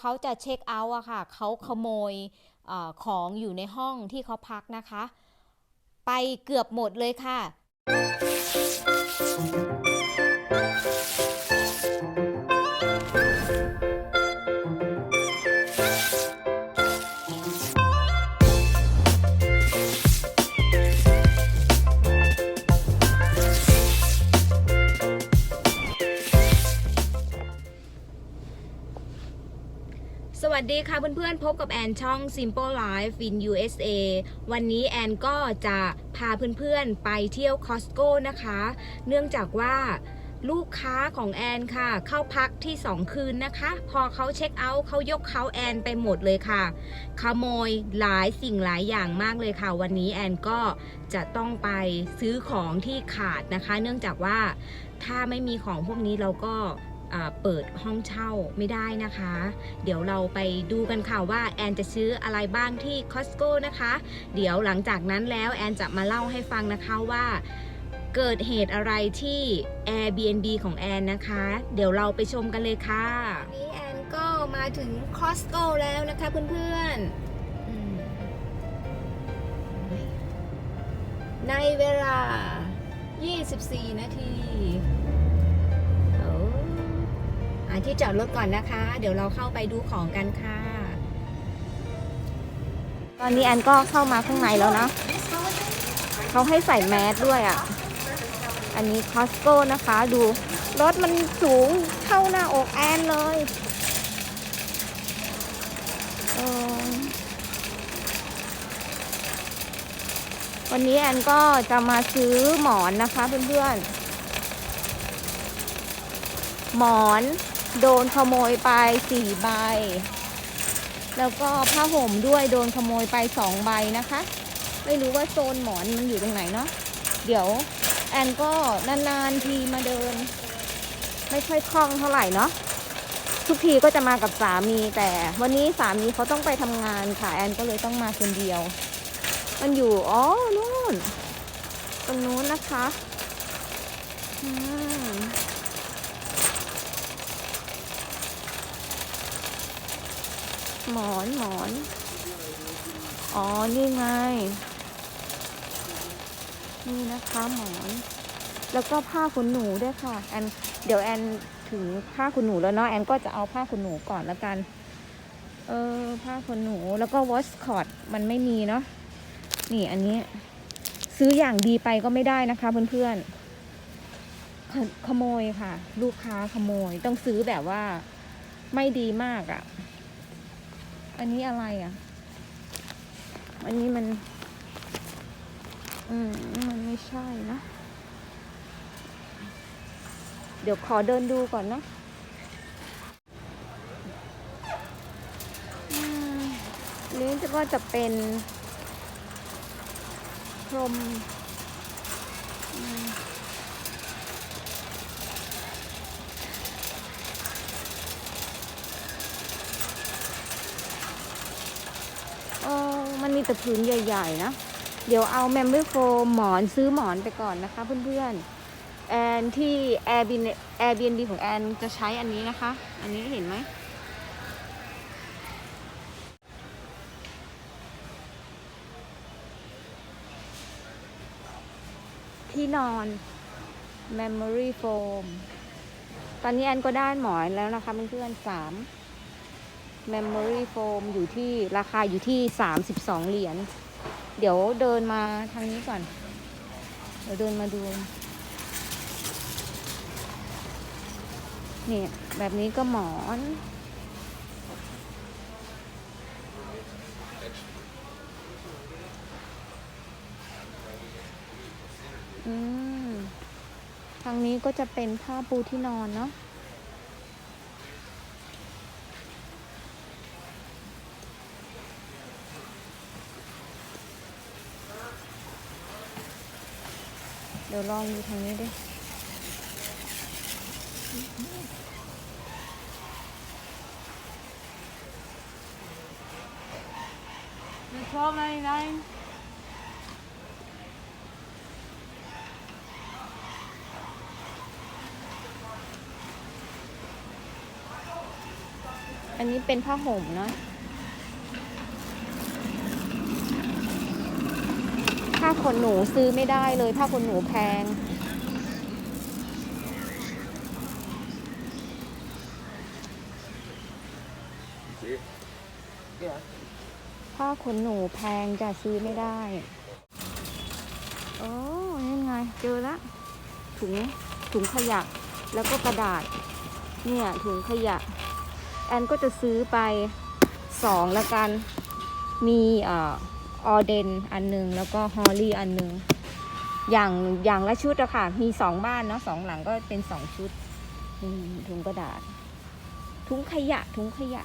เขาจะเช็คเอาท์อะค่ะเขาขโมยอของอยู่ในห้องที่เขาพักนะคะ ไปเกือบหมดเลยค่ะ สวัสดีค่ะเพื่อนๆ พบกับแอนช่อง Simple Life in USA วันนี้แอนก็จะพาเพื่อนๆ ไปเที่ยว Costco นะคะ เนื่องจากว่าลูกค้าของแอนค่ะ เข้าพักที่ 2 คืนนะคะ พอเขาเช็คเอาท์เขายกเขาแอนไปหมดเลยค่ะ ขโมยหลายสิ่งหลายอย่างมากเลยค่ะ วันนี้แอนก็จะต้องไปซื้อของที่ขาดนะคะ เนื่องจากว่าถ้าไม่มีของพวกนี้เราก็ เปิดห้องเช่าไม่ได้นะคะ เดี๋ยวเราไปดูกันค่ะว่าแอนจะซื้ออะไรบ้างที่ Costco นะคะ เดี๋ยวหลังจากนั้นแล้วแอนจะมาเล่าให้ฟังนะคะว่าเกิดเหตุอะไรที่ Airbnb ของแอนนะคะ เดี๋ยวเราไปชมกันเลยค่ะนี่แอนก็มาถึง Costco แล้วนะคะเพื่อนๆในเวลา 24 นาที ที่จอดรถก่อนนะคะ เดี๋ยวเราเข้าไปดูของกันค่ะ ตอนนี้แอนก็เข้ามาข้างในแล้วนะเขาให้ใส่แมสด้วยอะ อันนี้คอสโก้นะคะ ดูรถมันสูงเท่าหน้าอกแอนเลยเออวันนี้แอนก็จะมาซื้อหมอนนะคะเพื่อนๆ หมอน โดนขโมยไปสี่ใบ แล้วก็ผ้าห่มด้วยโดนขโมยไปสองใบนะคะ ไม่รู้ว่าโซนหมอนมันอยู่ตรงไหนเนาะเดี๋ยวแอนก็นานๆทีมาเดิน ไม่ค่อยคล่องเท่าไหร่เนาะทุกทีก็จะมากับสามีแต่ วันนี้สามีเขาต้องไปทำงานค่ะแอนก็เลยต้องมาคนเดียว มันอยู่อ๋อนู่นตรงนู้นนะคะ อืม หมอนหมอน อ๋อ นี่ไง นี่นะคะหมอน แล้วก็ผ้าขนหนูด้วยค่ะ แอน เดี๋ยวแอนถึงผ้าขนหนูแล้วเนาะ แอนก็จะเอาผ้าขนหนูก่อนแล้วกัน เออ ผ้าขนหนู แล้วก็วอชคอร์ดมันไม่มีเนาะ นี่อันนี้ ซื้ออย่างดีไปก็ไม่ได้นะคะเพื่อนๆขขโมยค่ะ ลูกค้าขโมย ต้องซื้อแบบว่าไม่ดีมากอะ่ะ อันนี้อะไรอะ อันนี้มัน อืม มันไม่ใช่นะ เดี๋ยวขอเดินดูก่อนนะอันนี้ก็จะเป็นพรมอืมเออ มันมีแต่ผืนใหญ่ๆนะ เดี๋ยวเอาแมมเบอร์โฟมหมอนซื้อหมอนไปก่อนนะคะเพื่อนๆ แอนที่ Airbnb Airbnb ของแอนจะใช้อันนี้นะคะ อันนี้เห็นไหม ที่นอน Memory Foam ตอนนี้แอนก็ได้หมอนแล้วนะคะเพื่อนๆสาม Memory Foam อยู่ที่ราคาอยู่ที่ 32 เหรียญ เดี๋ยวเดินมาทางนี้ก่อน เดี๋ยวเดินมาดู เนี่ย แบบนี้ก็หมอน อืม ทางนี้ก็จะเป็นผ้าปูที่นอนเนาะ เดี๋ยวลองดูทางนี้ดิ twelve ninety nine. อันนี้เป็นผ้าห่มเนาะาขนหนูซื้อไม่ได้เลยผ้าขนหนูแพง ผ้าขนหนูแพงจะซื้อไม่ได้ โอ้นี่ไง เจอละถุงถุงขยะ แล้วก็กระดาษ เนี่ย ถุงขยะ แอนก็จะซื้อไปสองละกัน มีเอ่อ ออเดนอันหนึ่งแล้วก็ฮอลลี่อันหนึ่งอย่างอย่างละชุดอะค่ะ มีสองบ้านเนาะสองหลังก็เป็นสองชุดถุงกระดาษ ถุงขยะ ถุงขยะ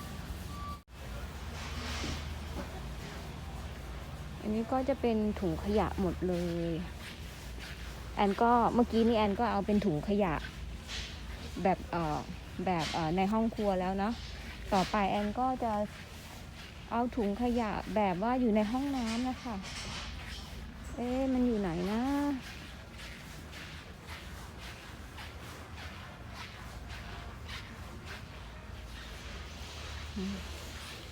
อันนี้ก็จะเป็นถุงขยะหมดเลย แอนก็เมื่อกี้นี่แอนก็เอาเป็นถุงขยะ แบบเอ่อแบบเอ่อในห้องครัวแล้วเนาะต่อไปแอนก็จะ เอาถุงขยะแบบว่าอยู่ในห้องน้ำนะคะ เอ๊ะมันอยู่ไหนนะ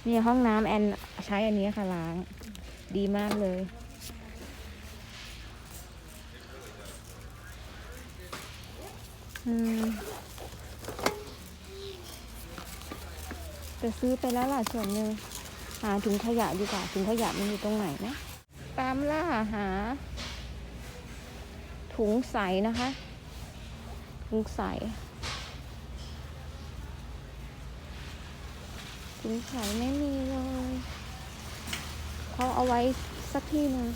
นี่ห้องน้ำแอนใช้อันนี้ค่ะล้าง ดีมากเลยอืมจะซื้อไปแล้วล่ะส่วนหนึ่ง หาถุงขยะดีกว่าถุงขยะมันอยู่ตรงไหนนะตามล่าหา ถุงใสนะคะ ถุงใสถุงใสไม่มีเลยเขาเอาไว้สักที่หนึ่ง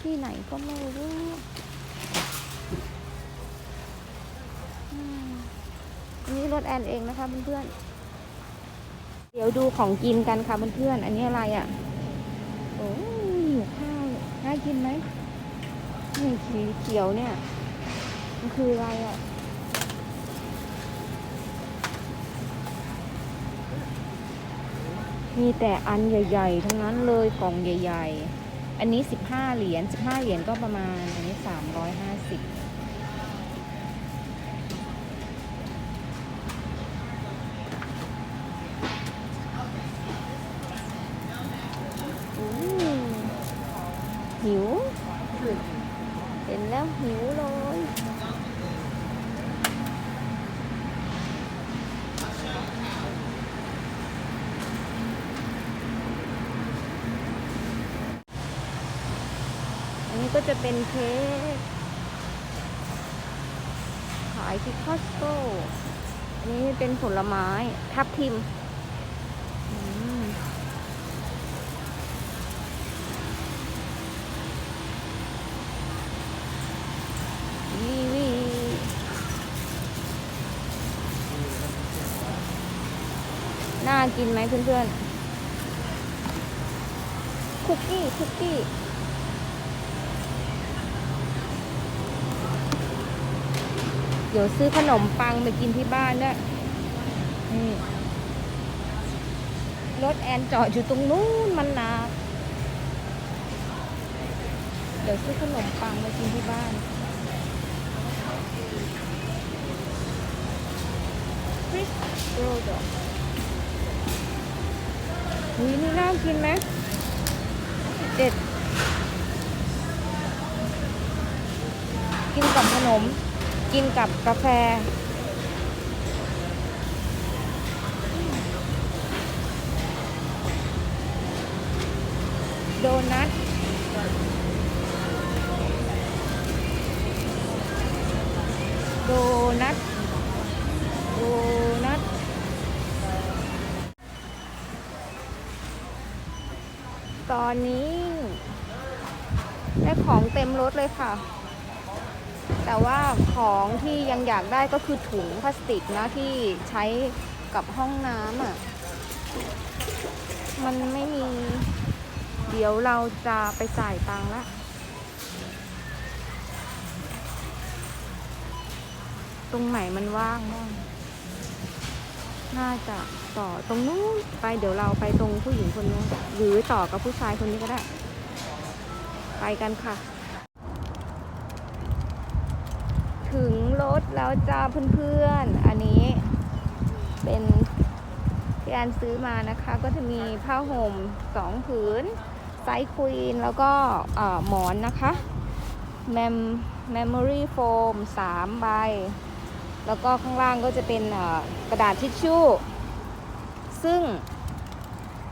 ที่ไหนก็ไม่รู้นนี้รถแอนเองนะคะเพื่อนๆ เดี๋ยวดูของกินกันค่ะเพื่อนๆ อันนี้อะไรอะ่ะ โอ้ยข้าวน่ากินไหมนี่สีเขียวเนี่ย มันคืออะไรอะ่ะ มีแต่อันใหญ่ๆ ทั้งนั้นเลยกล่องใหญ่ ๆ อันนี้สิบห้าเหรียญสิบห้าเหรียญก็ประมาณ อันนี้สามร้อยห้าสิบ หิว เห็นแล้วหิวเลยอันนี้ก็จะเป็นเค้กขายที่คอสโก้อันนี้เป็นผลไม้ ทับทิม วีวีน่ากินไหมเพื่อนๆ คุกกี้ คุกกี้ เดี๋ยวซื้อขนมปังไปกินที่บ้านด้วยนี่รถแอนจอดอยู่ตรงนู้นมันนาเดี๋ยวซื้อขนมปังไปกินที่บ้าน โรดอกนี่นี่น่ากินไหมเด็ด กินกับขนม กินกับกาแฟ โดนัท ถเลยค่ะ แต่ว่าของที่ยังอยากได้ก็คือถุงพลาสติกนะที่ใช้กับห้องน้ำอะ มันไม่มี เดี๋ยวเราจะไปจ่ายตังค์ละตรงไหนมันว่างบ้าง น่าจะต่อตรงนู้นไปเดี๋ยวเราไปตรงผู้หญิงคนนู้นหรือต่อกับผู้ชายคนนี้ก็ได้ ไปกันค่ะ ถึงรถแล้วจ้าเพื่อนๆ อันนี้เป็นที่แอนซื้อมานะคะ ก็จะมีผ้าห่มสองผืน ไซส์ควีน แล้วก็อ่อหมอนนะคะแมม memory foam 3ใบ แล้วก็ข้างล่างก็จะเป็นกระดาษทิชชู่ ซึ่ง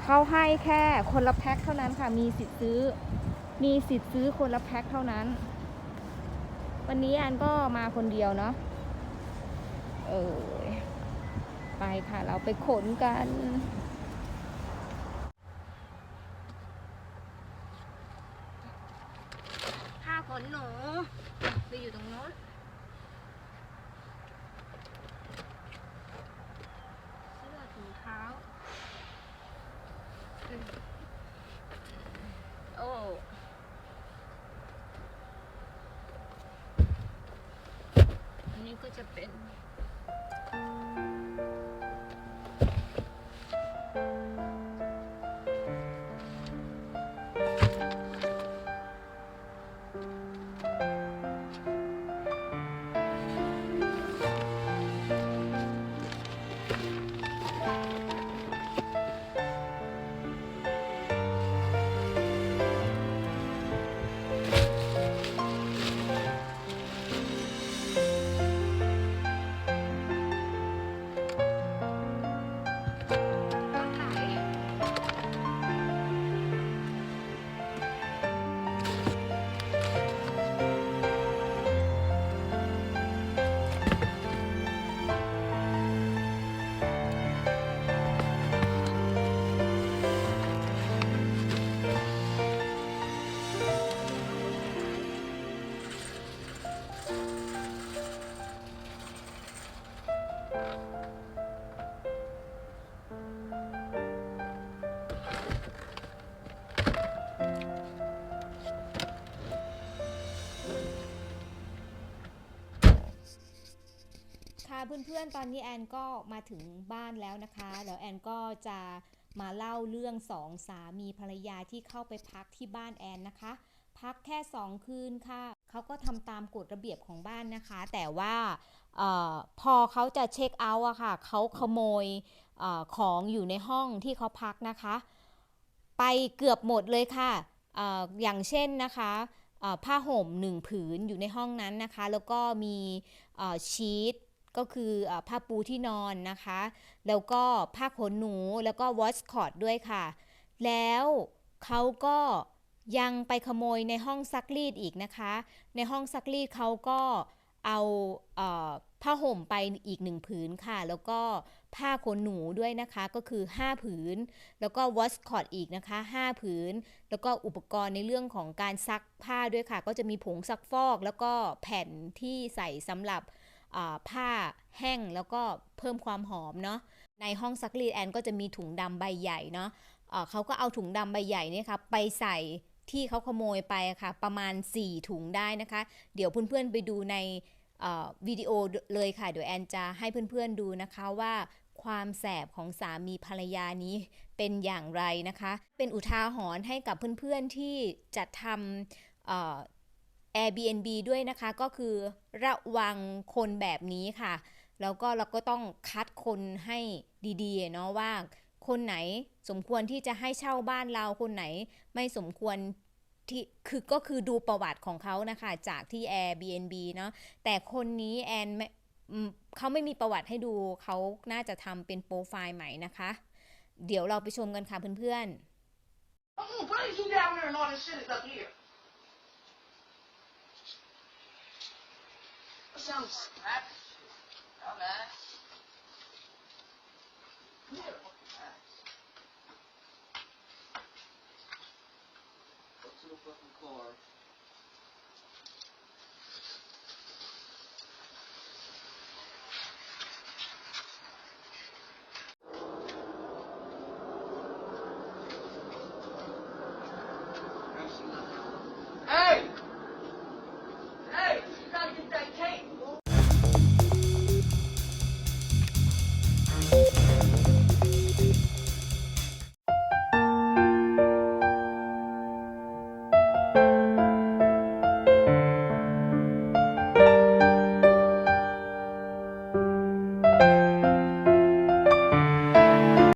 เขาให้แค่คนละแพ็คเท่านั้นค่ะ มีสิทธิ์ซื้อ มีสิทธิ์ซื้อคนละแพ็คเท่านั้น วันนี้อันก็มาคนเดียวเนาะเออไปค่ะเราไปขนกัน ผ้าขนหนูไปอยู่ตรงโน้น เสื้อถุงเท้าอืมโอ้ อัน เพื่อนๆ ตอนนี้แอนก็มาถึงบ้านแล้วนะคะแล้วแอนก็จะมาเล่าเรื่องสองสามีภรรยาที่เข้าไปพักที่บ้านแอนนะคะ พักแค่2คืนค่ะ เขาก็ทำตามกฎระเบียบของบ้านนะคะ แต่ว่าออพอเขาจะเช็คเอาท์อะค่ะ เขาขโมยออของอยู่ในห้องที่เขาพักนะคะ ไปเกือบหมดเลยค่ะอออย่างเช่นนะคะผ้าห่มหนึ่งผืนอยู่ในห้องนั้นนะคะ แล้วก็มีชีต ก็คือผ้าปูที่นอนนะคะ แล้วก็ผ้าขนหนูแล้วก็วอชคอร์ดด้วยค่ะ แล้วเขาก็ยังไปขโมยในห้องซักรีดอีกนะคะ ในห้องซักรีดเขาก็เอาเออผ้าห่มไปอีกหนึ่งผืนค่ะ แล้วก็ผ้าขนหนูด้วยนะคะก็คือ 5 ผืน แล้วก็วอชคอร์ดอีกนะคะ 5 ผืน แล้วก็อุปกรณ์ในเรื่องของการซักผ้าด้วยค่ะ ก็จะมีผงซักฟอก แล้วก็แผ่นที่ใส่สำหรับ ผ้าแห้งแล้วก็เพิ่มความหอมเนาะในห้องซักรีดแอนก็จะมีถุงดำใบใหญ่เนาะเอ่อเขาก็เอาถุงดำใบใหญ่เนี่ยค่ะไปใส่ที่เขาขโมยไปค่ะ ประมาณ 4 ถุงได้นะคะ เดี๋ยวเพื่อนๆไปดูในวิดีโอเลยค่ะ เดี๋ยวแอนจะให้เพื่อนๆดูนะคะว่าความแสบของสามีภรรยานี้เป็นอย่างไรนะคะ เป็นอุทาหรณ์ให้กับเพื่อนๆที่จะทำ Airbnb ด้วยนะคะก็คือระวังคนแบบนี้ค่ะ แล้วก็เราก็ต้องคัดคนให้ดีๆเนาะว่า คนไหนสมควรที่จะให้เช่าบ้านเราคนไหนไม่สมควรที่คือก็คือดูประวัติของเขานะคะจากที่ Airbnb เนาะแต่คนนี้แอนไม่เขาไม่มีประวัติให้ดูเขาน่าจะทำเป็นโปรไฟล์ใหม่นะคะ เดี๋ยวเราไปชมกันค่ะเพื่อนๆ Oh, why is you down there and all this shit is up here? sounds happy. Come on. Come here. The fucking car.